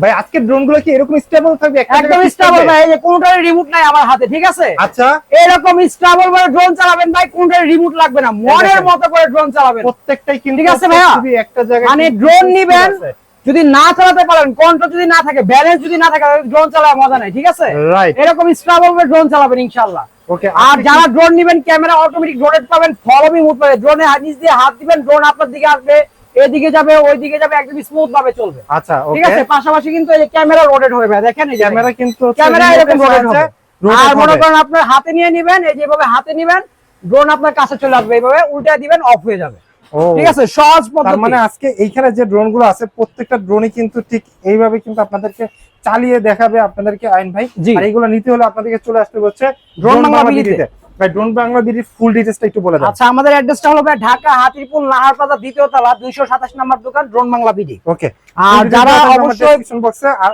ভাই আজকে ড্রোনগুলো কি এরকম স্টেবল থাকবে? একদম স্টেবল ভাই এই যে কোনটার রিমোট নাই আমার হাতে ঠিক আছে? আচ্ছা। এরকম স্টেবল ভাবে ড্রোন চালাবেন ভাই কোনটার রিমোট লাগবে না। মনের মতো করে ড্রোন চালাবেন। প্রত্যেকটাই কিন্তু ঠিক আছে ভাইয়া? একটা জায়গায় মানে ড্রোন নিবেন যদি না চালাতে পারেন কন্ট্রোল যদি না থাকে ব্যালেন্স যদি না থাকে ড্রোন চালায় মজা নাই ঠিক আছে? এরকম স্টেবল ভাবে ড্রোন চালাবেন ইনশাআল্লাহ। ওকে আর যারা ড্রোন নিবেন ক্যামেরা অটোমেটিক রোটেট পাবেন ফলোমি মুভ পাবে ড্রোনে নিচ দিয়ে হাত দিবেন ড্রোন আপনার দিকে আসবে। এদিকে যাবে ওইদিকে যাবে একদম স্মুথ ভাবে চলবে। আচ্ছা ঠিক আছে? পাশাপাশি কিন্তু এই ক্যামেরা রোটেট হবে দেখেন এই ক্যামেরা কিন্তু ক্যামেরা এরকম এর রোটেট হবে। আর মনে করেন আপনার হাতে নিয়ে নিবেন এই যেভাবে হাতে নিবেন ড্রোন আপনার কাছে চলে আসবে এইভাবে উল্টা দিবেন অফ হয়ে যাবে। ঠিক আছে? সহজ পদ্ধতি। মানে আজকে এইখানে যে ড্রোনগুলো আছে প্রত্যেকটা ড্রোনই কিন্তু ঠিক এইভাবে কিন্তু আপনাদেরকে চালিয়ে দেখাবে আপনাদেরকে আইন ভাই। আর এইগুলো নিতে হলে আপনাদেরকে চলে আসতে হচ্ছে ড্রোন বাংলা। ভাই ড্রোন বাংলা বিডির ফুল ডিটেইলসটা একটু বলে দেন। আচ্ছা আমাদের অ্যাড্রেসটা হলো ভাই ঢাকা হাতিরপুল নাহারপাতা দ্বিতীয় তলা দুইশো সাতাশ নম্বর দোকান ড্রোন বাংলা বিডি। ওকে আর যারা অবশ্যই ডেসক্রিপশন বক্সে আর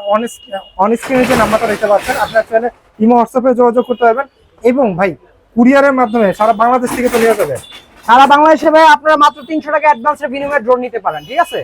অন স্ক্রিনে যে নাম্বারটা দেখতে পাচ্ছেন আপনারা চাইলে ইমো হোয়াটসঅ্যাপে যোগাযোগ করতে পারবেন। এবং ভাই কুরিয়ারের মাধ্যমে সারা বাংলাদেশ থেকে চলে যাবে। সারা বাংলাদেশে ভাই আপনারা মাত্র তিনশো টাকা অ্যাডভান্সের বিনিময়ে ড্রোন নিতে পারেন ঠিক আছে?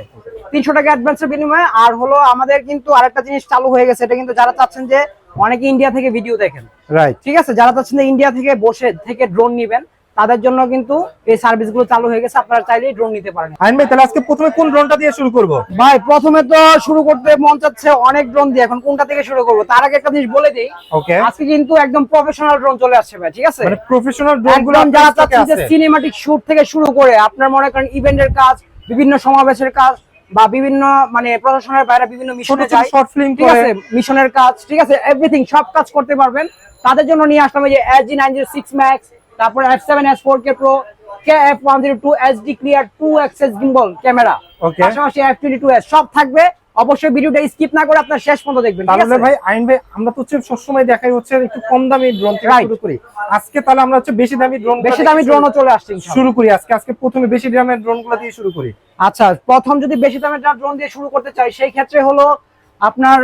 তিনশো টাকা অ্যাডভান্সের বিনিময়ে আর হলো আমাদের কিন্তু আরেকটা জিনিস চালু হয়ে গেছে এটা কিন্তু যারা চাচ্ছেন যে অনেকে ইন্ডিয়া থেকে ভিডিও দেখেন। রাইট ঠিক আছে? যারা চাচ্ছেন ইন্ডিয়া থেকে বসে থেকে ড্রোন নিবেন তাদের জন্য কিন্তু এই সার্ভিসগুলো চালু হয়ে গেছে। আপনারা চাইলেই ড্রোন নিতে পারেন। আইন ভাই তাহলে আজকে প্রথমে কোন ড্রোনটা দিয়ে শুরু করব? ভাই প্রথমে তো শুরু করতে মন চাচ্ছে অনেক ড্রোন দিয়ে। এখন কোনটা থেকে শুরু করব? তার আগে একটা জিনিস বলে দিই। ওকে আজকে কিন্তু একদম প্রফেশনাল ড্রোন চলে আসছে ভাই ঠিক আছে? মানে প্রফেশনাল ড্রোনগুলো যারা চাচ্ছেন যে আছে? সিনেমাটিক শুট থেকে শুরু করে আপনার মনে করেন ইভেন্টের কাজ বিভিন্ন সমাবেশের কাজ বা বিভিন্ন মানে প্রশাসনের বাইরে বিভিন্ন মিশনে যায় শর্ট ফিল্ম ঠিক আছে? মিশনের কাজ ঠিক আছে? এভরিথিং সব কাজ করতে পারবেন। তাদের জন্য নিয়ে আসলাম যে S G nine zero six max তারপর F seven S four K pro K F one zero two S D clear two axis gimbal camera পাশাপাশি এফ টোয়েন্টি টু এস সব থাকবে। অবশ্যই ভিডিওটা স্কিপ না করে আপনার শেষ পর্যন্ত দেখবেন তাহলে ভাই আইন ভাই আমরা তো হচ্ছে সবসময় দেখাই হচ্ছে একটু কম দামি ড্রোন থেকে শুরু করি। আজকে তাহলে আমরা হচ্ছে বেশি দামি ড্রোন বেশি দামি ড্রোনও চলে আসছে শুরু করি আজকে। আজকে প্রথমে বেশি দামের ড্রোনগুলো দিয়ে শুরু করি। আচ্ছা প্রথম যদি বেশি দামের ড্রোন দিয়ে শুরু করতে চাই সেই ক্ষেত্রে হলো আপনার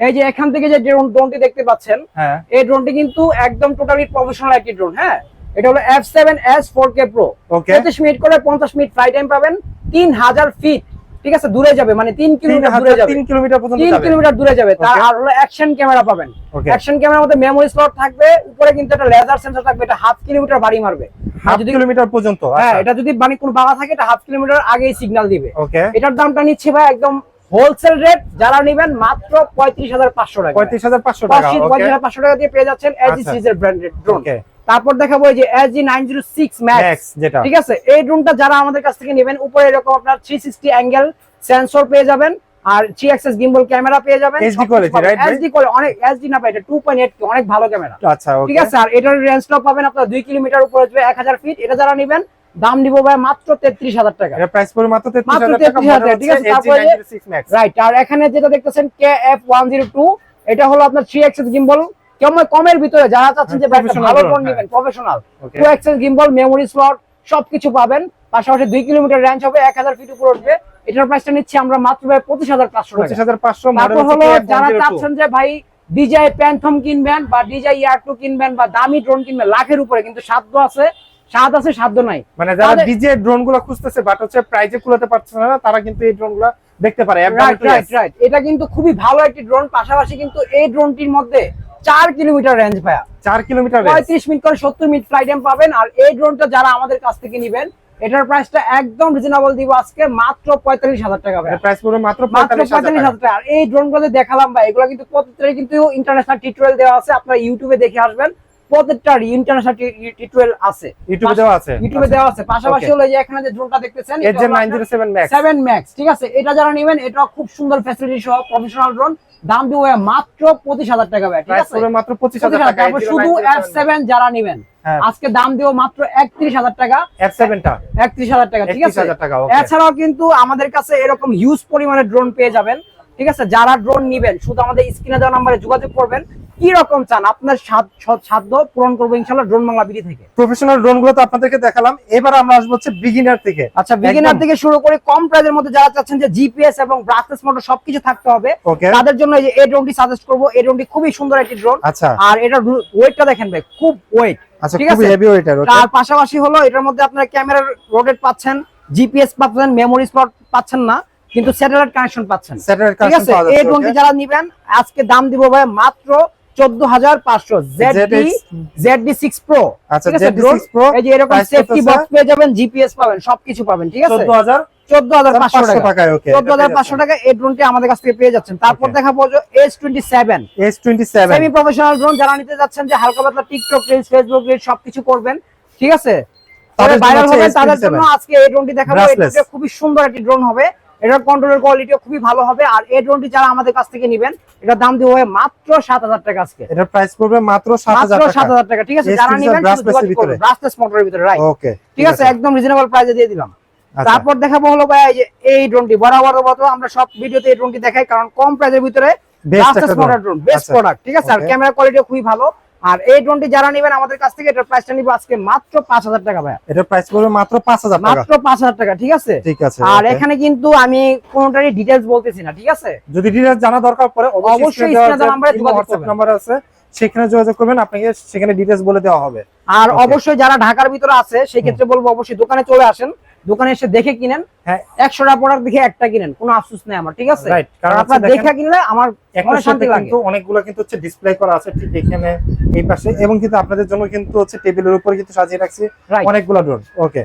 এই যে এখান থেকে যে ড্রোন ড্রোনটি দেখতে পাচ্ছেন হ্যাঁ। এই ড্রোনটি কিন্তু একদম টোটালি প্রফেশনাল একটি ড্রোন হ্যাঁ? এটা হলো F seven S four K pro okay minute করে পঞ্চাশ মিনিট ফ্লাই টাইম পাবেন। তিন হাজার ফিট ঠিক আছে দূরে যাবে মানে তিন কিলোমিটার দূরে যাবে। তিন কিলোমিটার পর্যন্ত তিন কিলোমিটার দূরে যাবে। তার আর হলো অ্যাকশন ক্যামেরা পাবেন। অ্যাকশন ক্যামেরার মধ্যে মেমোরি স্লট থাকবে উপরে কিন্তু একটা লেজার সেন্সর থাকবে এটা হাফ কিলোমিটার বাড়ি মারবে। হাফ যদি কিলোমিটার পর্যন্ত হ্যাঁ এটা যদি মানে কোনো বাবা থাকে এটা হাফ কিলোমিটার আগেই সিগন্যাল দিবে। এটার দামটা নিচ্ছে ভাই একদম হোলসেল রেট যারা নেবেন মাত্র পঁয়ত্রিশ হাজার পাঁচশো টাকা। পঁয়ত্রিশ হাজার পাঁচশো টাকা পঁয়ত্রিশ হাজার পাঁচশো টাকা দিয়ে পেয়ে যাচ্ছেন এজি আচ্ছা। ব্র্যান্ডেড ড্রোন তারপর দেখাবো এই যে AG nine zero six max যেটা। ঠিক আছে? এই ড্রোনটা যারা আমাদের কাছ থেকে নেবেন উপরে এরকম আপনার থ্রি সিক্সটি অ্যাঙ্গেল সেন্সর পেয়ে যাবেন আর থ্রি এক্সেস গিম্বল ক্যামেরা পেয়ে যাবেন। Quality, right ভাই? এইচডি কোয়ালিটি অনেক এইচডি না ভাই এটা টু পয়েন্ট এইট অনেক ভালো ক্যামেরা আচ্ছা ওকে ঠিক আছে? আর এটার রেঞ্জটা পাবেন আপনার দুই কিলোমিটার উপরে আসবে এক হাজার ফিট এটা যারা নেবেন দাম দিব ভাই মাত্র তেত্রিশ হাজার টাকা। এটা প্রাইস পড়বে মাত্র তেত্রিশ মাত্র হাজার টাকা 33,000 ঠিক আছে, তারপরে রাইট আর এখানে যেটা দেখতেছেন K F one zero two এটা হলো আপনার থ্রি এক্সেস গিম্বল কমের ভিতরে যারা চাচ্ছেন যে Professional ভালো ড্রোন হ্যাঁ। নেবেন professional two gimbal memory slot সবকিছু পাবেন। পাশাপাশি দুই কিলোমিটার রেঞ্জ হবে এক হাজার ফিট উপর উঠবে। এটার প্রাইসটা নিচ্ছি আমরা মাত্র ভাই পঁচিশ হাজার পাঁচশো পঁচিশ হাজার পাঁচশো তারপর হলো যারা চাচ্ছেন যে ভাই ডিজাই প্যান্থম কিনবেন বা ডিজাই ইয়ার টু কিনবেন বা দামি ড্রোন কিনবেন লাখের উপরে কিন্তু সাধ্য আছে স্বাদ আছে সাধ্য নাই। মানে যারা ডিজে ড্রোনগুলো খুঁজতেছে বাট হচ্ছে প্রাইজে কুলাতে পারছে না তারা কিন্তু এই ড্রোনগুলো দেখতে পারে এটা কিন্তু খুবই ভালো একটি ড্রোন পাশাপাশি কিন্তু এই ড্রোনটির মধ্যে চার কিলোমিটার রেঞ্জ ভাইয়া। চার কিলোমিটার। পঁয়ত্রিশ মিনিট করে সত্তর মিনিট ফ্লাইট টাইম পাবেন। আর এই ড্রোনটা যারা আমাদের কাছ থেকে নিবেন এটার প্রাইসটা একদম রিজনেবল দিব আজকে মাত্র পঁয়তাল্লিশ হাজার টাকা ভাইয়া। প্রাইস পড়বে মাত্র মাত্র পঁয়তাল্লিশ হাজার টাকা। আর এই ড্রোনগুলো দেখালাম ভাই এগুলো কিন্তু প্রত্যেকটা কিন্তু ইন্টারন্যাশনাল টিউটোরিয়াল দেওয়া আছে আপনারা ইউটিউবে দেখে আসবেন। প্রত্যেকটার ইন্টারন্যাশনাল টিউটোরিয়াল আছে। ইউটিউবে দেওয়া আছে। ইউটিউবে দেওয়া আছে। পাশাপাশি হলো যে এখানে যে ড্রোনটা দেখতেছেন এর যে nine zero seven max seven max ঠিক আছে? এটা যারা নেবেন এটা খুব সুন্দর ফ্যাসিলিটি সহ প্রফেশনাল ড্রোন দাম দিব মাত্র পঁচিশ হাজার টাকা ভাই ঠিক আছে? মাত্র 25,000 টাকা শুধু এফ সেভেন যারা নেবেন। হ্যাঁ। আজকে দাম দিব মাত্র একত্রিশ হাজার টাকা। এফ সেভেনটা একত্রিশ হাজার টাকা ঠিক আছে? 31,000. এছাড়াও কিন্তু আমাদের কাছে এরকম হিউজ পরিমাণে ড্রোন পেয়ে যাবেন ঠিক আছে? যারা ড্রোন নিবেন শুধু আমাদের স্ক্রিনে দেওয়া নাম্বারে যোগাযোগ করবেন কি রকম চান? আপনার সাধ্য পূরণ করব ইনশাল্লাহ ড্রোন বাংলা বিডি থেকে। প্রফেশনাল ড্রোনগুলো তো আপনাদেরকে দেখালাম। এবার আমরা আসব হচ্ছে বিগিনার থেকে। আচ্ছা বিগিনার থেকে শুরু করে কম প্রাইজের মধ্যে যারা চাচ্ছেন যে জিপিএস এবং ব্রাসলেস মোটর সবকিছু থাকতে হবে তাদের জন্য এই যে এই ড্রোনটি সাজেস্ট করব। এই ড্রোনটি খুবই সুন্দর একটি ড্রোন আচ্ছা। আর এটার ওয়েটটা দেখেন ভাই খুব ওয়েট আচ্ছা হেভি তার পাশাপাশি হলো এটার মধ্যে আপনার ক্যামেরার রোটেট পাচ্ছেন জিপিএস পাচ্ছেন মেমোরি স্লট পাচ্ছেন না কিন্তু স্যাটেলাইট কানেকশন পাচ্ছেন। স্যাটেলাইট ঠিক কানেকশন আছে? এই ড্রোনটি যারা নিবেন আজকে দাম দিব ভাই মাত্র চোদ্দ হাজার পাঁচশো জেডডি সিক্স প্রো আচ্ছা ঠিক আছে ZD6 drone, Pro এই যে এরকম সেফটি বক্স পেয়ে যাবেন জিপিএস পাবেন সবকিছু পাবেন ঠিক আছে? 14000 চোদ্দ হাজার পাঁচশো টাকা। চোদ্দ হাজার পাঁচশো টাকা এই ড্রোনটি আমাদের কাছ থেকে পেয়ে যাচ্ছেন। তারপর. দেখাবো S twenty seven S27 semi professional drone যারা নিতে যাচ্ছেন যে হালকা পাতলা টিকটক রিলস ফেসবুক রিলস সবকিছু করবেন ঠিক আছে? তাদের ভাইরাল হবে তাদের জন্য আজকে এই ড্রোনটি দেখাবো। এই খুবই সুন্দর একটি ড্রোন হবে। এটার কন্ট্রোলের কোয়ালিটিও খুবই ভালো হবে। আর এই ড্রোনটি যারা আমাদের কাছ থেকে নেবেন এটার দাম ভাই মাত্র সাত হাজার টাকা আজকে। এটার প্রাইস পড়বে মাত্র 7000 মাত্র টাকা সাত হাজার টাকা। ঠিক আছে যারা নেবেন। ব্রাসলেস মোটরের ভিতরে। রাইট ওকে ঠিক আছে একদম রিজনেবল প্রাইসে দিয়ে দিলাম। আচ্ছা। তারপর দেখাবো হলো ভাই এই ড্রোনটি বরাবর মতো আমরা সব ভিডিওতে এই ড্রোনটি দেখাই কারণ কম প্রাইসের ভিতরে বেস্ট আচ্ছা। প্রোডাক্ট ঠিক আছে? আর ক্যামেরা কোয়ালিটিও খুবই ভালো। আর এই ড্রোনটি যারা নেবেন আমাদের কাছ থেকে এটার প্রাইসটা নিব আজকে মাত্র পাঁচ হাজার টাকা ভাই এটার প্রাইস পড়বে মাত্র 5000 টাকা। মাত্র পাঁচ হাজার টাকা ঠিক আছে? ঠিক আছে আর এখানে কিন্তু আমি কোনটারই ডিটেলস বলতেছি না ঠিক আছে? যদি ডিটেইলস জানা দরকার পড়ে অবশ্যই screen নাম্বারে যোগাযোগ নাম্বার আছে সেখানে যোগাযোগ করবেন আপনাকে সেখানে ডিটেইলস বলে দেওয়া হবে। আর অবশ্যই যারা ঢাকার ভিতরে আছে সেই ক্ষেত্রে বলব অবশ্যই দোকানে চলে আসেন। দোকানে এসে দেখে কিনেন। হ্যাঁ। একশোটা প্রোডাক্ট দেখে একটা কিনেন কোনো আফসোস নেই আমার ঠিক আছে? কারণ আপনার দেখে কিনলে আমার মনে শান্তি লাগে। কিন্তু অনেকগুলো কিন্তু হচ্ছে ডিসপ্লে করা আছে ঠিক এখানে এই পাশে এবং কিন্তু আপনাদের জন্য কিন্তু হচ্ছে টেবিলের উপরে কিন্তু সাজিয়ে রাখছি. অনেকগুলো ড্রোন ওকে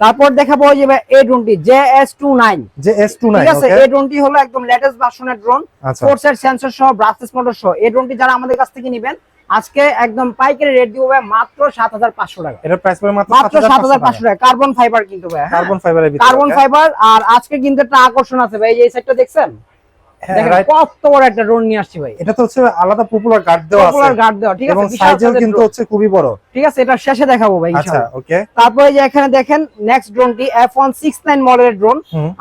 তারপর দেখাবো যে এই ড্রোনটি জে এস টু নাইন যে S29 ঠিক আছে? এই ড্রোনটি হলো একদম লেটেস্ট ভার্সনের ড্রোন ফোর সাইড সেন্সর সহ ব্রাসলেস মোটর সহ। এই ড্রোনটি যারা আমাদের কাছ থেকে নেবেন আজকে একদম পাইকারি রেট দিব ভাই মাত্র সাত হাজার পাঁচশো টাকা। এটার প্রাইস পড়বে মাত্র মাত্র সাত হাজার পাঁচশো টাকা। কার্বন ফাইবার কিন্তু ভাই কার্বন ফাইবারের ভিতরে কার্বন ফাইবার আর আজকে কিন্তু একটা আকর্ষণ আছে ভাই এই সাইডটা দেখছেন? হ্যাঁ. কত বড় একটা ড্রোন নিয়ে আসছি ভাই। এটা তো হচ্ছে আলাদা পপুলার গার্ড দেওয়া আছে। পপুলার গার্ড দেওয়া ঠিক আছে বিশাল সাইজেও কিন্তু হচ্ছে খুবই বড়। ঠিক আছে এটা শেষে দেখাবো ভাই আচ্ছা ওকে তারপরে যে এখানে দেখেন নেক্সট ড্রোনটি এফ ওয়ান সিক্স নাইন মডেলের ড্রোন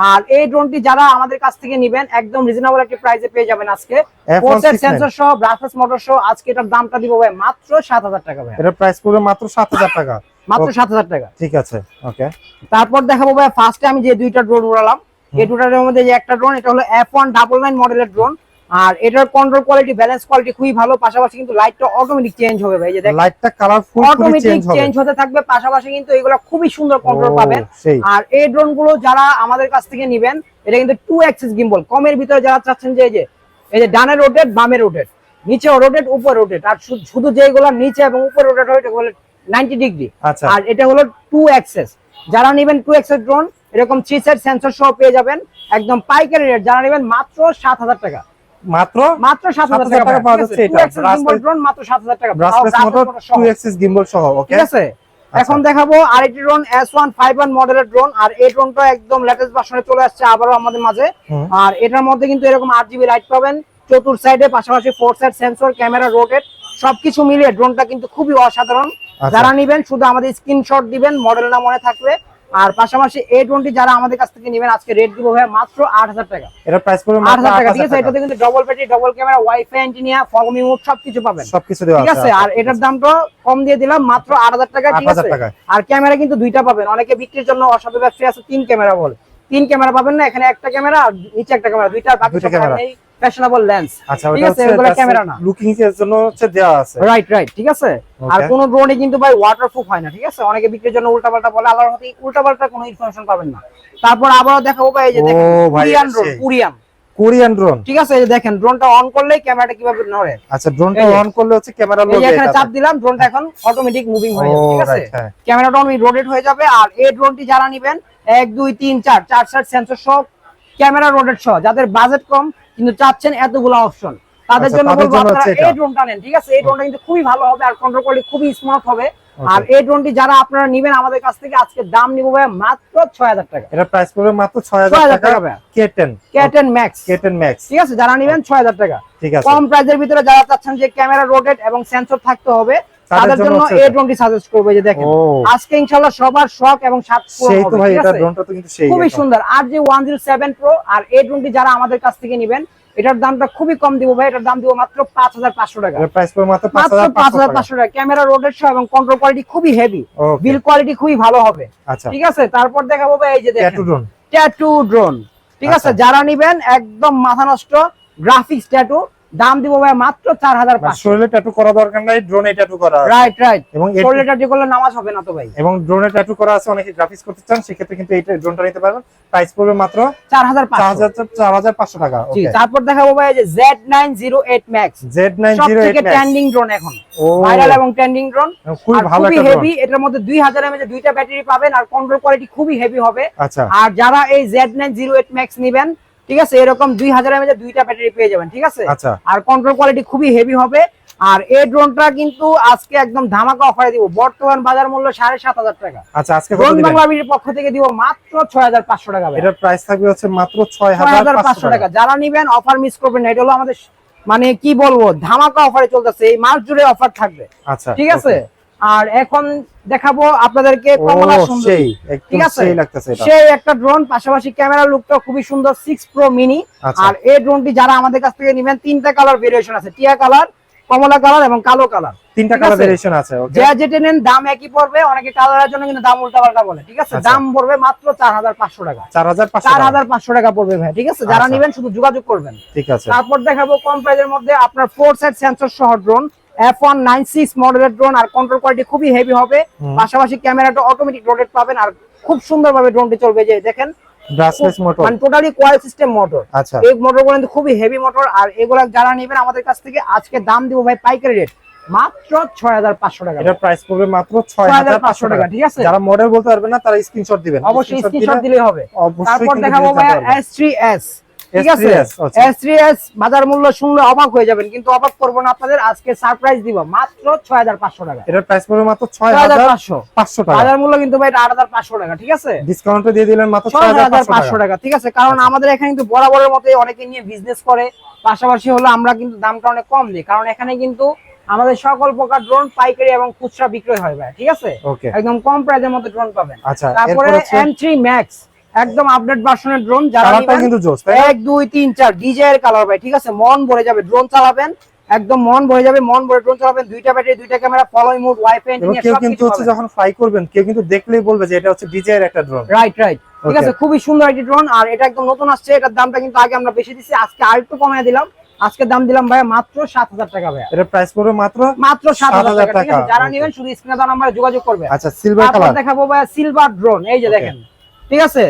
আর এই ড্রোনটি যারা আমাদের কাছ থেকে নেবেন একদম রিজনেবল একটা প্রাইসে পেয়ে যাবেন আজকে। F169 সেন্সর সহ ব্রাসলেস মোটর সহ আজকে এটার দামটা দিব ভাই মাত্র সাত হাজার টাকা ভাই। এটার প্রাইস পড়বে মাত্র 7000 টাকা। মাত্র Okay. সাত হাজার টাকা। ঠিক আছে ওকে তারপর দেখাবো ভাই ফার্স্টে আমি যে দুইটা ড্রোন উড়ালাম এই দুটার মধ্যে যে একটা ড্রোন এটা হলো এফ ওয়ান ডাবল নাইন মডেলের ড্রোন আর এটার কন্ট্রোল কোয়ালিটি ব্যালেন্স কোয়ালিটি খুবই ভালো পাশাপাশি কিন্তু লাইটটা অটোমেটিক চেঞ্জ হবে ভাই যে দেখেন। লাইটটা কালারফুল অটোমেটিক চেঞ্জ হতে থাকবে পাশাপাশি কিন্তু এগুলো খুবই সুন্দর কন্ট্রোল পাবেন। আর এই ড্রোনগুলো যারা আমাদের কাছ থেকে নিবেন এটা কিন্তু টু অ্যাক্সিস গিম্বল কমের ভিতরে যারা চাচ্ছেন যে এই যে এই যে ডানে রোটেট বামে রোটেট নিচে রোটেট উপরে রোটেট আর শুধু যেগুলো নিচে এবং উপরে রোটেট হয় এটা বলে নাইনটি ডিগ্রি আচ্ছা। আর এটা হলো টু অ্যাক্সেস যারা নেবেন টু অ্যাক্সেস ড্রোন এরকম থ্রি সাইড সেন্সর সহ পেয়ে যাবেন। একদম পাইকারি রেট যারা নেবেন মাত্র সাত হাজার টাকা। মাত্র? মাত্র সাত হাজার 7,000 টাকা টাকা পাওয়া যাচ্ছে এটা। Brass- ড্রোন মাত্র সাত হাজার টাকা। ব্রাসলেস মোটর brass motor সহ। 2 গিম্বল সহ ওকে ঠিক আছে? এখন দেখাবো আরেকটি drone S one five one মডেলের ড্রোন আর এই ড্রোনটা একদম লেটেস্ট ভার্সনে চলে আসছে আবারও আমাদের মাঝে। আর এটার মধ্যে কিন্তু এরকম লাইট পাবেন। চতুর সাইডে পাশাপাশি four side sensor camera rotate সবকিছু মিলিয়ে ড্রোনটা কিন্তু খুবই অসাধারণ। আচ্ছা। যারা নিবেন শুধু আমাদের স্ক্রিনশট দিবেন মডেল না মনে থাকবে আর পাশাপাশি এই টোয়েন্টি যারা আমাদের কাছ থেকে নেবেন আজকে রেট দিব ভাই মাত্র আট হাজার টাকা। এটার প্রাইস পড়বে আট হাজার টাকা ঠিক আছে? এটাতে কিন্তু double battery double camera wifi antenna ফগমি mode সবকিছু পাবেন। সবকিছু দেওয়া ঠিক আছে আর এটার দামটা কম দিয়ে দিলাম মাত্র আট হাজার টাকা ঠিক 8000 আছে? আর ক্যামেরা কিন্তু দুইটা পাবেন। অনেকে বিক্রির জন্য অসাধু ব্যবসায়ী আছে তিন ক্যামেরা বলে। তিন ক্যামেরা পাবেন না এখানে একটা ক্যামেরা আর নিচে একটা ক্যামেরা দুইটা বাকি ক্যামেরা। ফ্যাশনেবল লেন্স আচ্ছা ঠিক আছে এগুলো ক্যামেরা না। লুকিং এর জন্য হচ্ছে দেওয়া আছে। রাইট রাইট ঠিক আছে? আর. কোন ড্রোনে কিন্তু ভাই ওয়াটারপ্রুফ হয় না ঠিক আছে? অনেকে বিক্রির জন্য উল্টাপাল্টা বলে আল্লাহর মতে উল্টাপাল্টা কোনো ইনফরমেশন পাবেন না। তারপর আবারও দেখাবো ভাই এই যে দেখেন Korean drone. Korean Korean drone ঠিক আছে এই দেখেন ড্রোনটা অন করলেই ক্যামেরাটা কীভাবে নড়ে। আচ্ছা ড্রোনটা অন করলে হচ্ছে ক্যামেরা লোড এখানে চাপ দিলাম ড্রোনটা এখন অটোমেটিক মুভিং হয়ে যাবে ঠিক আছে? ক্যামেরাটা আমি রোটেট হয়ে যাবে আর এই ড্রোনটি যারা নিবেন এক দুই তিন চার চার চার সেন্সর সহ ক্যামেরা রোটেট সহ যাদের বাজেট কম কিন্তু চাচ্ছেন এতগুলো অপশন তাদের আচ্ছা, জন্য বলব আপনারা এই ড্রোনটা নেন ঠিক আছে? এই ড্রোনটা কিন্তু খুবই ভালো হবে আর কন্ট্রোল কোয়ালিটি খুবই স্মার্ট হবে। আর এই ড্রোনটি যারা আপনারা নিবেন আমাদের কাছ থেকে আজকে দাম নিবো ভাই মাত্র ছয় হাজার টাকা। এটার প্রাইস পড়বে মাত্র 6000 6000 টাকা টাকা ভাইয়া। K10 ক্যাটেন ম্যাক্স K10 Max ঠিক আছে? যারা নিবেন ছয় হাজার টাকা। ঠিক আছে। কম প্রাইসের ভিতরে যারা চাচ্ছেন যে ক্যামেরা রোটেট এবং সেন্সর থাকতে হবে তাদের জন্য এই ড্রোনটি সাজেস্ট করব এই যে দেখেন আজকে ইনশাল্লাহ সবার শখ এবং স্বাদ পূরণ হবে, ভাই এটা ড্রোনটা তো কিন্তু সেই খুবই সুন্দর। আর যে ওয়ান জিরো সেভেন প্রো আর এই ড্রোনটি যারা আমাদের কাছ থেকে নেবেন এটার দামটা খুবই কম দিব ভাই এটার দাম দিব মাত্র পাঁচ হাজার পাঁচশো টাকা। এটার প্রাইস পড়বে মাত্র মাত্র পাঁচ 5500 হাজার টাকা। ক্যামেরা রোডের সহ এবং কন্ট্রোল কোয়ালিটি খুবই হেভি বিল কোয়ালিটি খুবই ভালো হবে। আচ্ছা। ঠিক আছে? তারপর দেখাবো ভাই এই যে দেখেন। ট্যাটু ড্রোন ট্যাটু ড্রোন ঠিক আছে? আচ্ছা। যারা নিবেন একদম মাথা নষ্ট গ্রাফিক্স ট্যাটু দাম দিব ভাই মাত্র চার হাজার মানে শরীরে ট্যাটু করা দরকার নাই ড্রোনে ট্যাটু করা রাইট রাইট এবং শরীরে টাটি করলে নামাজ হবে না তো ভাই। এবং ড্রোনে ট্যাটু করা আছে অনেকে গ্রাফিক্স করতে চান সেক্ষেত্রে কিন্তু এই ড্রোনটা নিতে পারবেন। প্রাইস পড়বে মাত্র চার হাজার চার হাজার পাঁচশো টাকা তারপর দেখাবো ভাই যে Z nine zero eight max Z nine zero থেকে ট্রেন্ডিং ড্রোন এখন। ভাইরাল এবং ট্রেন্ডিং ড্রোন খুবই ভালো খুবই হেভি এটার মধ্যে দুই হাজার এমএচ দুইটা ব্যাটারি পাবেন আর কন্ট্রোল কোয়ালিটি খুবই হেভি হবে। আচ্ছা। আর যারা এই Z nine zero eight max নিবেন ঠিক আছে? এরকম দুই হাজার এমএচ দুইটা ব্যাটারি পেয়ে যাবেন ঠিক আছে? আচ্ছা। আর কন্ট্রোল কোয়ালিটি খুবই হেভি হবে। আর এই ড্রোনটা কিন্তু আজকে একদম ধামাকা অফারে দিব। বর্তমান বাজার মূল্য সাড়ে সাত হাজার টাকা। আচ্ছা আজকে ড্রোন বাংলা বিডির পক্ষ থেকে দিব মাত্র ছয় হাজার পাঁচশো টাকা। এটার প্রাইস থাকবে হচ্ছে মাত্র ছয় হাজার পাঁচশো টাকা। যারা নিবেন অফার মিস করবেন না। এটা হলো আমাদের মানে কি বলব ধামাকা অফারে চলতেছে। এই মাস জুড়ে অফার থাকবে। আচ্ছা ঠিক আছে? আর এখন দেখাবো আপনাদেরকে কমলা সুন্দরী। সেই ঠিক আছে? একটা ড্রোন পাশাপাশি ক্যামেরা লুকটা খুবই সুন্দর সিক্স প্রো মিনি আর এই ড্রোনটি যারা আমাদের কাছ থেকে নেবেন তিনটা কালার ভেরিয়েশন আছে টিয়া কালার কমলা কালার এবং কালো কালার তিনটা কালার ভেরিয়েশন আছে? ওকে যে যেটা নেন দাম একই পড়বে অনেকে কালারের জন্য কিন্তু দাম উল্টা পাল্টা বলে ঠিক আছে? আচ্ছা। দাম পড়বে মাত্র চার হাজার পাঁচশো টাকা। চার হাজার চার টাকা। হাজার পাঁচশো টাকা পড়বে ভাই ঠিক আছে? যারা আচ্ছা। নেবেন শুধু যোগাযোগ করবেন। ঠিক আছে। তারপর দেখাবো কম প্রাইজের মধ্যে আপনার ফোর সাইড সেন্সর সহ drone F one nine six মডেলের ড্রোন আর কন্ট্রোল কোয়ালিটি খুবই হেভি হবে। পাশাপাশি ক্যামেরাটা অটোমেটিক রোটেট পাবেন আর খুব ড্রোনটি চলবে যে দেখেন। মানে আচ্ছা। এগুলা যারা আমাদের কাছ থেকে আজকে দাম দিব ভাই পাইকারি রেট মাত্র 6500 টাকা। প্রাইস করবে মাত্র 6500 টাকা। ঠিক আছে? যারা মডেল বলতে পারবে না তারা স্ক্রিনশট দিবেন। অবশ্যই স্ক্রিনশট হবে। তারপর দেখাবো ভাই এস ঠিক আছে? S3S, আচ্ছা। এস বাজার মূল্য শুনলে অবাক হয়ে যাবেন কিন্তু অবাক করব না আপনাদের আজকে সারপ্রাইজ দিব মাত্র ছয় হাজার পাঁচশো টাকা। এটার প্রাইস পড়বে মাত্র ছয় ছয় হাজার হাজার পাঁচশো। পাঁচশো টাকা। বাজার মূল্য কিন্তু ভাই আট হাজার পাঁচশো টাকা ঠিক আছে? ডিসকাউন্টে দিয়ে দিলেন মাত্র ছয় ছয় হাজার হাজার পাঁচশো পাঁচশো টাকা টাকা ঠিক আছে? কারণ আচ্ছা। আমাদের এখানে কিন্তু বরাবরের মতো অনেকে নিয়ে বিজনেস করে পাশাপাশি হলো আমরা কিন্তু দামটা অনেক কম দিই কারণ এখানে কিন্তু আমাদের সকল প্রকার ড্রোন পাইকারি এবং খুচরা বিক্রয় হয় ভাই ঠিক আছে? একদম কম প্রাইসের মধ্যে ড্রোন পাবেন। আচ্ছা তারপরে এম থ্রি ম্যাক্স একদম আপডেট ভার্সনের ড্রোন যারা কিন্তু জোস তাই না? এক দুই তিন চার ডিজে এর কালার ভাই ঠিক আছে? মন ভরে যাবে ড্রোন চালাবেন একদম মন ভরে যাবে মন ভরে ড্রোন চালাবেন দুইটা ব্যাটারি দুইটা ক্যামেরা ফলোই মোড ওয়াইফাই কেউ কিন্তু হচ্ছে যখন ফ্লাই করবেন কেউ কিন্তু দেখলেই বলবে যে এটা হচ্ছে ডিজে এর একটা ড্রোন রাইট রাইট ঠিক আছে খুবই সুন্দর একটি ড্রোন আর এটা একদম নতুন আসছে এটার দামটা কিন্তু আগে আমরা বেশি দিচ্ছি আজকে আরেকটু কমায় দিলাম। আজকে দাম দিলাম ভাই মাত্র সাত হাজার টাকা ভাই এটা প্রাইস পড়বে মাত্র মাত্র সাত হাজার 7,000 টাকা যারা. নেবেন শুধু স্ক্রিনে দেওয়া নাম্বারে যোগাযোগ করবে। আচ্ছা সিলভার কালার দেখাবো ভাই সিলভার ড্রোন এই যে দেখেন। ঠিক আছে?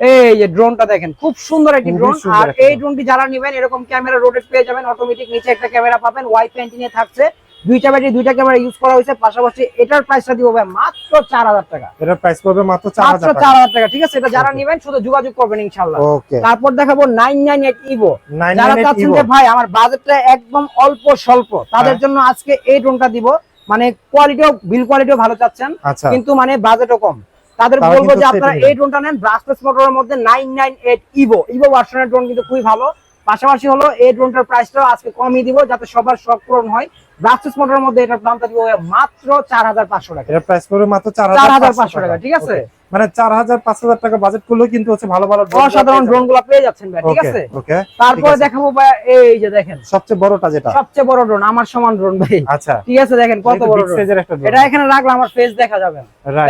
এই যে ড্রোনটা দেখেন খুব সুন্দর একটি ড্রোন আর এই। ড্রোনটি যারা নেবেন এরকম ক্যামেরা রোটেট পেয়ে যাবেন অটোমেটিক নিচে একটা ক্যামেরা পাবেন ওয়াইফাই অ্যান্টিনা থাকছে। দুইটা ব্যাটারি দুইটা ক্যামেরা ইউজ করা হয়েছে পাশাপাশি এটার প্রাইসটা দিব ভাই মাত্র চার হাজার টাকা। এটার প্রাইস পড়বে মাত্র চার মাত্র হাজার চার টাকা হাজার টাকা ঠিক আছে? এটা যারা. নেবেন শুধু যোগাযোগ করবেন ইনশাল্লাহ ওকে তারপর দেখাবো নাইন নাইন এইট ইভো যারা চাচ্ছেন যে ভাই আমার বাজেটটা একদম অল্প স্বল্প তাদের হ্যাঁ। জন্য আজকে এই ড্রোনটা দিব। মানে কোয়ালিটিও বিল কোয়ালিটিও ভালো চাচ্ছেন আচ্ছা। কিন্তু মানে বাজেটও কম। তাদের বলব যে আপনারা এই ড্রোনটা নেন ব্রাসলেস মোটরের মধ্যে nine nine eight evo evo ভার্সনের ড্রোন কিন্তু খুবই ভালো। পাশাপাশি হলো এই ড্রোনটার প্রাইসটাও আজকে কমিয়ে দিব যাতে সবার শখ পূরণ হয়। ব্রাসলেস মোটরের মধ্যে এটার দামটা দিব মাত্র চার হাজার পাঁচশো টাকা। এটার প্রাইস পড়বে মাত্র চার হাজার পাঁচশো টাকা ঠিক আছে. মানে চার হাজার পাঁচ হাজার টাকা বাজেট করলেও কিন্তু হচ্ছে ভালো ভালো অসাধারণ ড্রোনগুলা পেয়ে যাচ্ছেন ভাই ঠিক আছে? okay, তারপরে দেখাবো ভাই এই যে দেখেন। সবচেয়ে বড়টা যেটা। সবচেয়ে বড় ড্রোন আমার সমান ড্রোন ভাই। আচ্ছা। ঠিক আছে দেখেন কত বড় ড্রোন সাইজের একটা drone। এটা এখানে রাখলে আমার ফেস দেখা যাবে।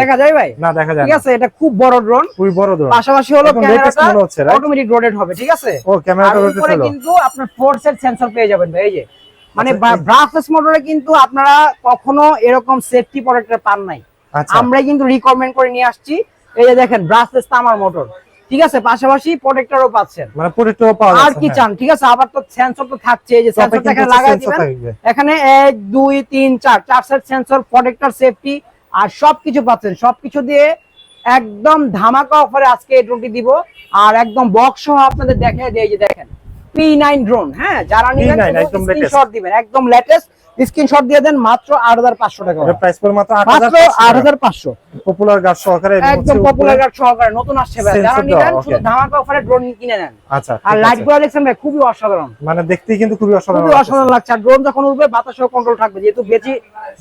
দেখা যায় ভাই? না দেখা যায় ঠিক আছে এটা খুব বড় ড্রোন খুবই বড় drone পাশাপাশি হলো ক্যামেরাটা? অটোমেটিক রোটেট হবে ঠিক আছে? ও ক্যামেরাটা রোটেট হলো। কিন্তু আপনার ফোর সেট সেন্সর পেয়ে যাবেন ভাই এই যে। মানে আচ্ছা, এই- মোটরে কিন্তু আপনারা কখনো এরকম সেফটি প্রোটেক্টর পান নাই। আচ্ছা। আমরাই কিন্তু রিকমেন্ড করে নিয়ে আসছি। এই যে দেখেন ব্রাসলেস তামার মোটর ঠিক আছে? পাশাপাশি প্রোটেক্টরও পাচ্ছেন। মানে প্রোটেক্টরও পাওয়া আর কি হ্যাঁ। চান? ঠিক আছে? আবার তো সেন্সর তো থাকছে এই যে সেন্সরটা এখানে লাগাই দিবেন। এখানে এক দুই তিন চার চার সেট সেন্সর প্রোটেক্টর সেফটি আর সবকিছু পাচ্ছেন। সবকিছু দিয়ে একদম ধামাকা অফারে আজকে এই ড্রোনটি দিব। আর একদম বক্স সহ আপনাদের দেখে দিয়ে যে দেখেন। পি নাইন ড্রোন হ্যাঁ? যারা নিবেন। স্ক্রিনশট দিবেন। একদম লেটেস্ট স্ক্রিনশট দিয়ে দেন মাত্র আট হাজার পাঁচশো টাকা। এটার প্রাইস মাত্র পাঁচশো পপুলার গার্ড সহকারে একদম পপুলার গার্ড সহকারে নতুন আসছে ভাই। যারা নিবেন শুধু ধামাকা অফারে ড্রোন কিনে নেন। আচ্ছা আর লাইটগুলো দেখছেন ভাই খুবই অসাধারণ। মানে দেখতেই কিন্তু খুবই অসাধারণ খুবই অসাধারণ লাগছে। আর ড্রোন যখন উঠবে বাতাসেও কন্ট্রোল থাকবে যেহেতু বেশি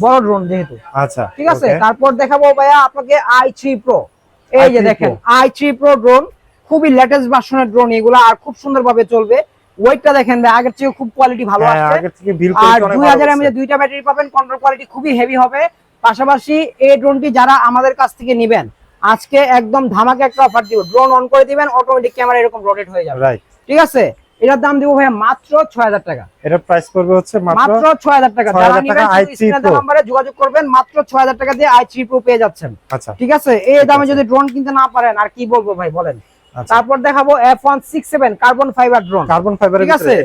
বড় ড্রোন যেহেতু। আচ্ছা ঠিক আছে? তারপর দেখাবো ভাইয়া আপনাকে আই থ্রি প্রো এই যে i3 দেখেন Pro। I three pro drone খুবই লেটেস্ট ভার্সনের ড্রোন এগুলা আর খুব সুন্দরভাবে চলবে। ওয়েটটা দেখেন ভাই আগের থেকে খুব কোয়ালিটি ভালো হ্যাঁ, আগের থেকে বিল আর হচ্ছে। দুইটা ব্যাটারি পাবেন কন্ট্রোল কোয়ালিটি খুবই হেভি হবে। পাশাপাশি এই ড্রোনটি যারা আমাদের কাছ থেকে নিবেন আজকে একদম ধামাকে একটা অফার দিব। ড্রোন অন করে দিবেন অটোমেটিক ক্যামেরা এরকম রোটেট হয়ে যাবে। রাইট ঠিক আছে? এটার দাম দিব ভাইয়া মাত্র ছয় হাজার টাকা। এটার প্রাইস পড়বে হচ্ছে মাত্র মাত্র ছয় হাজার টাকা। 6,000 যারা টাকা নিবেন i3 স্ক্রিনে Pro। নাম্বারে যোগাযোগ করবেন মাত্র ছয় হাজার টাকা দিয়ে আই থ্রি প্রো পেয়ে যাচ্ছেন। আচ্ছা। ঠিক আছে? এই দামে যদি ড্রোন কিনতে না পারেন আর কি বলব ভাই বলেন? তারপর দেখাবো F one six seven carbon fibre drone carbon fibre ঠিক আছে।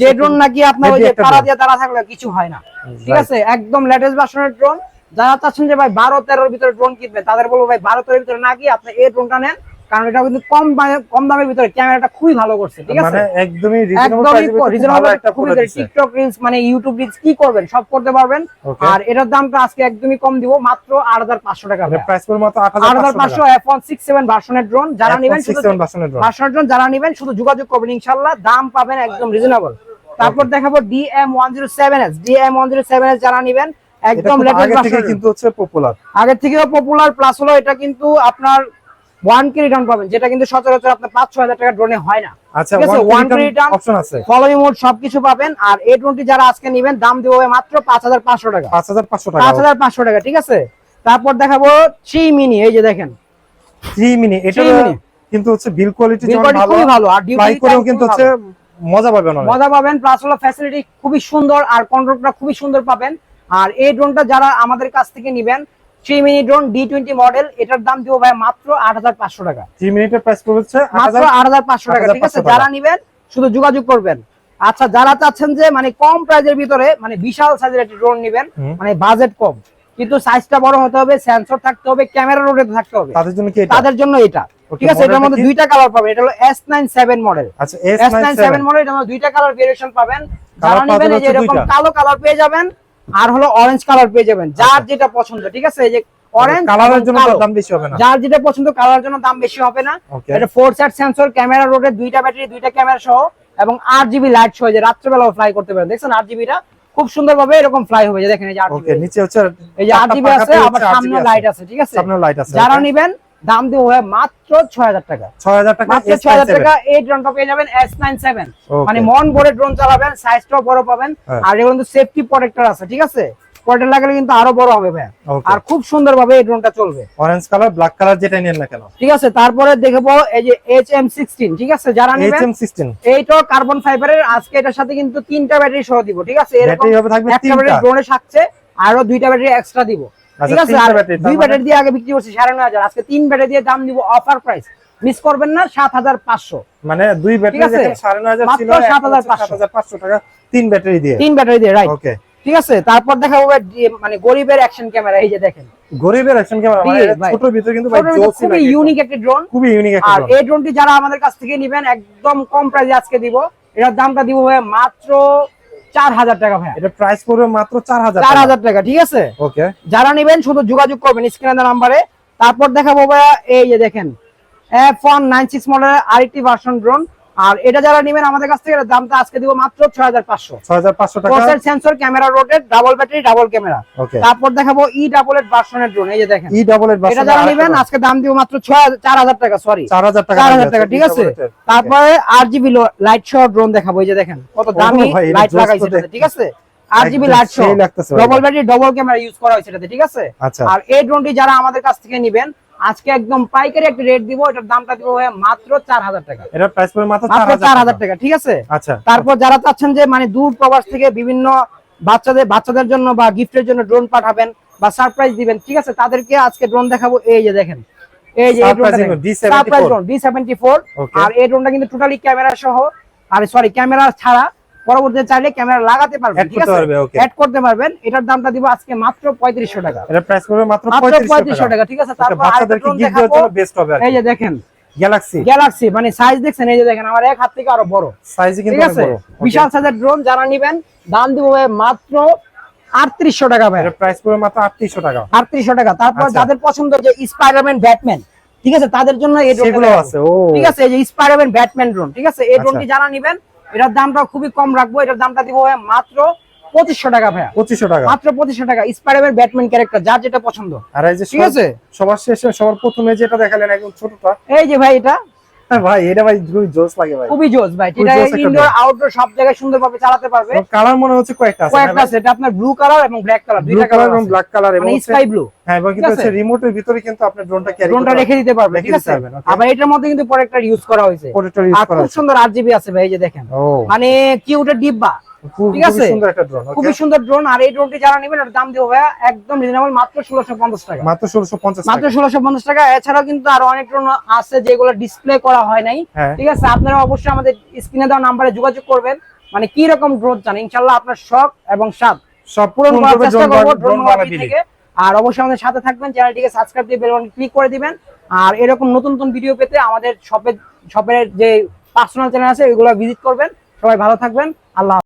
যে ড্রোন নাকি আপনার ওই যে পাড়া দিয়ে তারা থাকলে কিছু হয় না। ঠিক আছে? একদম লেটেস্ট ভার্সনের ড্রোন যারা চাচ্ছেন যে ভাই বারো তেরোর ভিতরে ড্রোন কিনবে তাদের বলব ভাই বারো তেরোর ভিতরে না গিয়ে আপনি এই ড্রোনটা নেন। কারণ এটা কিন্তু কম দামে- কম দামের ভিতরে ক্যামেরাটা খুবই ভালো করছে ঠিক আছে? মানে একদমই রিজনেবল প্রাইসে খুবই টিকটক রিলস মানে ইউটিউব রিলস কি করবেন? সব করতে পারবেন। আর এটার দামটা আজকে একদমই কম দিব মাত্র আট হাজার পাঁচশো টাকা। প্রাইস পড়বে মাত্র 8500 পাঁচশো টাকা ভার্সনের ড্রোন যারা নেবেন শুধু ভার্সনের ড্রোন যারা নেবেন শুধু যোগাযোগ করবেন ইনশাল্লাহ দাম পাবেন একদম রিজনেবল তারপর দেখাবো DM one zero seven S DM one zero seven S যারা নেবেন একদম লেটেস্ট থেকে ভার্সন কিন্তু হচ্ছে পপুলার আগের থেকেও পপুলার প্লাস হলো এটা কিন্তু আপনার ওয়ান কে রিটার্ন পাবেন যেটা কিন্তু সচরাচর আপনার পাঁচ ছয় হাজার টাকা ড্রোনে হয় না। আচ্ছা ওয়ান one রিটার্ন অপশন আছে। ফলোই মোড সবকিছু পাবেন আর এ টোয়েন্টি যারা আজকে নেবেন দাম দিব মাত্র পাঁচ হাজার পাঁচশো টাকা। 5500 টাকা। পাঁচ হাজার পাঁচশো টাকা ঠিক আছে? তারপর দেখাবো থ্রি মিনি এই যে দেখেন। 3 মিনি এটা 3 কিন্তু হচ্ছে বিল কোয়ালিটি খুবই ভালো আর করেও কিন্তু হচ্ছে মজা পাবেন মজা পাবেন প্লাস হলো ফ্যাসিলিটি খুবই সুন্দর আর কন্ট্রোলটা খুবই সুন্দর পাবেন। আর এই ড্রোনটা যারা আমাদের কাছ থেকে নেবেন three mini drone D twenty model এটার দাম দিব ভাই মাত্র আট হাজার পাঁচশো টাকা। 3 মিনিটের প্রাইস পড়বে মাত্র আট হাজার পাঁচশো টাকা ঠিক আছে? যারা নিবেন শুধু যোগাযোগ করবেন। আচ্ছা যারা চাচ্ছেন যে মানে কম প্রাইজের ভিতরে মানে বিশাল সাইজের একটি ড্রোন নিবেন মানে বাজেট কম। কিন্তু সাইজটা বড় হতে হবে সেন্সর থাকতে হবে ক্যামেরা রোডে থাকতে হবে। তাদের জন্য কি এটা? তাদের জন্য এটা। ঠিক আছে? এটার মধ্যে দুইটা কালার পাবেন। এটা হলো এস নাইন সেভেন মডেল আচ্ছা S nine seven S97 model এটার মধ্যে দুইটা কালার ভেরিয়েশন পাবেন। যারা নেবেন এই যে এরকম কালো কালার পেয়ে যাবেন। আর হলো অরেঞ্জ কালার পেয়ে যাবেন যার যেটা পছন্দ ঠিক আছে? এই যে অরেঞ্জ কালারের জন্য দাম বেশি হবে না। যার যেটা পছন্দ কালার জন্য দাম বেশি হবে না। এটা ফোর সাইড সেন্সর ক্যামেরা দুইটা ব্যাটারি দুইটা ক্যামেরা সহ এবং আট জিবি লাইট সহ যে রাত্রেবেলাও ফ্লাই করতে পারেন। দেখছেন আট জিবিটা খুব সুন্দর ভাবে এরকম ফ্লাই হবে যে দেখেন এই যে আট জিবি নিচে হচ্ছে এই যে আট জিবি আছে আবার সামনে লাইট আছে। ঠিক আছে? সামনে লাইট আছে যারা নিবেন দাম দিব ভাই মাত্র ছয় হাজার টাকা। 6000 টাকা মাত্র ছয় হাজার টাকা এই ড্রোনটা পেয়ে যাবেন এস নাইন সেভেন. মানে মন ভরে ড্রোন চালাবেন সাইজটাও বড় পাবেন। হ্যাঁ। আর এগুলো কিন্তু সেফটি প্রোটেক্টর আছে ঠিক আছে? প্রোটেক্টর লাগালে কিন্তু আরও বড় হবে ভাই আর খুব সুন্দর ভাবে এই ড্রোনটা চলবে। অরেঞ্জ কালার ব্ল্যাক কালার যেটা নিয়েন না কেন। ঠিক আছে তারপরে দেখব এই যে এইচ এম সিক্সটিন ঠিক আছে? যারা নেবেন HM16 এইটা কার্বন ফাইবারের আজকে এটার সাথে কিন্তু তিনটা ব্যাটারি সহ দিব ঠিক আছে? এরকম ব্যাটারি হবে থাকবে একটা ব্যাটারি ড্রোনে থাকছে আরও দুইটা ব্যাটারি এক্সট্রা দিব। ঠিক আছে আর দুই মানে- ব্যাটারি দিয়ে আগে বিক্রি করছি সাড়ে নয় হাজার। আজকে তিন ব্যাটারি দিয়ে দাম দিব অফার প্রাইস মিস করবেন না সাত হাজার পাঁচশো। মানে দুই ব্যাটারি আছে? যেখানে 9500 ছিল মাত্র এখন হচ্ছে 7500 7500 টাকা তিন ব্যাটারি দিয়ে। তিন ব্যাটারি দিয়ে রাইট ওকে ঠিক আছে? তারপর দেখা যে- মানে গরিবের অ্যাকশন ক্যামেরা এই যে দেখেন। গরিবের অ্যাকশন ক্যামেরা মানে। ছোট ভিতরে কিন্তু ভাই খুবই ইউনিক একটি ড্রোন খুবই ইউনিক একটা আর। এই ড্রোনটি যারা আমাদের কাছ থেকে নেবেন একদম কম প্রাইসে আজকে দিব। এটার দামটা দিব ভাই মাত্র চার হাজার টাকা ভাই এটা প্রাইস পড়বে মাত্র 4000 চার টাকা। হাজার টাকা ঠিক আছে? ওকে যারা নেবেন শুধু যোগাযোগ করবেন স্ক্রিনের নাম্বারে তারপর দেখাবো ভাইয়া এই যে দেখেন এফ ওয়ান নাইন সিক্স মডেলের আরেকটি ভার্সন ড্রোন আর এটা যারা নেবেন আমাদের কাছ থেকে দামটা আজকে দিব মাত্র ছয় হাজার পাঁচশো। 6500 টাকা। Four sensor camera rotate double battery double camera তারপর দেখাবো ই ডাবল এর ভার্সনের ড্রোন এই যে দেখেন। ই ডাবল এর এটা যারা নেবেন আজকে দাম দিব মাত্র ছয় চার হাজার টাকা সরি 4000 টাকা চার হাজার টাকা ঠিক আছে। তারপরে আর জিবি লাইট সহ ড্রোন দেখাবো এই যে দেখেন কত দামি লাইট লাগাইছে। ঠিক আছে? Light. Double battery double camera use করা হয়েছে এটাতে ঠিক আছে? আচ্ছা। আর এই ড্রোনটি যারা আমাদের কাছ থেকে নেবেন আজকে একদম পাইকারি একটা রেট দিব এটার দামটা দিব মাত্র চার হাজার টাকা। এটা প্রাইস পড়বে মাত্র চার হাজার টাকা। ঠিক আছে? আচ্ছা। তারপর যারা চাচ্ছেন যে মানে দূর প্রবাস থেকে বিভিন্ন বাচ্চাদের বাচ্চাদের জন্য বা গিফটের জন্য ড্রোন পাঠাবেন বা সারপ্রাইজ দিবেন ঠিক আছে? তাদেরকে আজকে ড্রোন দেখাবো এই যে দেখেন। এই যে D74 drone D seventy four আর এই ড্রোনটা কিন্তু টোটালি ক্যামেরা সহ আর সরি ক্যামেরা ছাড়া পরবর্তীতে চাইলে ক্যামেরা লাগাতে পারবেন ঠিক আছে? অ্যাড করতে পারবেন। এটার দামটা দিব আজকে মাত্র পঁয়ত্রিশশো টাকা। এটা প্রাইস পড়বে মাত্র মাত্র 3500 টাকা। ঠিক আছে? তারপর বাচ্চাদেরকে ড্রোন গিফট দেওয়ার জন্য বেস্ট হবে আর এই যে দেখেন। গ্যালাক্সি গ্যালাক্সি মানে সাইজ দেখছেন? এই যে দেখেন আমার এক হাত থেকে আরও বড়। সাইজে কিন্তু ঠিক আছে? বড়। বিশাল সাইজের ড্রোন যারা নিবেন দাম দিব মাত্র আটত্রিশশো টাকা ভাই। প্রাইস পড়বে মাত্র 3800 টাকা। আটত্রিশশো টাকা। তারপর আচ্ছা। যাদের পছন্দ যে স্পাইডারম্যান ব্যাটম্যান ঠিক আছে? তাদের জন্য এই ও। ঠিক আছে? এই যে স্পাইডারম্যান ব্যাটম্যান ড্রোন ঠিক আছে? এই আচ্ছা। ড্রোনটি যারা নিবেন এটার দামটা খুবই কম রাখব। এটার দামটা দিব মাত্র পঁচিশশো টাকা ভাইয়া। 2500 টাকা। মাত্র পঁচিশশো টাকা। স্পাইডারম্যান ব্যাটম্যান ক্যারেক্টার যার যেটা পছন্দ। আর এই যে ঠিক আছে? সবার শেষে সবার প্রথমে যেটা দেখালেন একদম ছোটটা। এই যে ভাই এটা। ভাই এটা ভাই খুবই জোস লাগে ভাই। খুবই জোস ভাই। এটা ইনডোর আউটডোর সব জায়গায় সুন্দরভাবে চালাতে পারবে। কালার মনে হচ্ছে কয়েকটা আছে কয়েকটা আছে। এটা আপনার ব্লু কালার এবং ব্ল্যাক কালার দুইটা কালার এবং ব্ল্যাক কালার এবং মানে স্কাই ব্লু হ্যাঁ এবং কিন্তু হচ্ছে রিমোটের ভিতরে কিন্তু আপনি ড্রোনটা ক্যারি ড্রোনটা রেখে দিতে পারবে ঠিক আছে? আবার এটার মধ্যে কিন্তু প্রোটেক্টর ইউজ করা হয়েছে। প্রোটেক্টর ইউজ করা খুব আছে সুন্দর আরজিবি আছে ভাই এই যে দেখেন। ও। কিউটের ডিব্বা ঠিক আছে? সুন্দর একটা ড্রোন খুবই সুন্দর ড্রোন আর এই ড্রোনটি যারা নেবেন ওটার দাম দেবো ভাইয়া একদম রিজনেবল মাত্র ষোলোশো পঞ্চাশ টাকা। মাত্র 1650 মাত্র ষোলোশো পঞ্চাশ টাকা। এছাড়াও কিন্তু আরও অনেক ড্রোন আছে যেগুলো ডিসপ্লে করা হয় নাই হ্যাঁ। ঠিক আছে? আপনারা অবশ্যই আমাদের স্ক্রিনে দেওয়া নাম্বারে যোগাযোগ করবেন। মানে কি রকম ড্রোন চান ইনশাল্লাহ আপনার শখ এবং স্বাদ সব পূরণ পূরণ করার চেষ্টা করব ড্রোন থেকে। আর অবশ্যই আমাদের সাথে থাকবেন, চ্যানেলটিকে সাবস্ক্রাইব দিয়ে বেল ক্লিক করে দিবেন আর এরকম নতুন নতুন ভিডিও পেতে আমাদের শপের শপের যে পার্সোনাল চ্যানেল আছে, ওইগুলো ভিজিট করবেন সবাই ভালো থাকবেন আল্লাহ।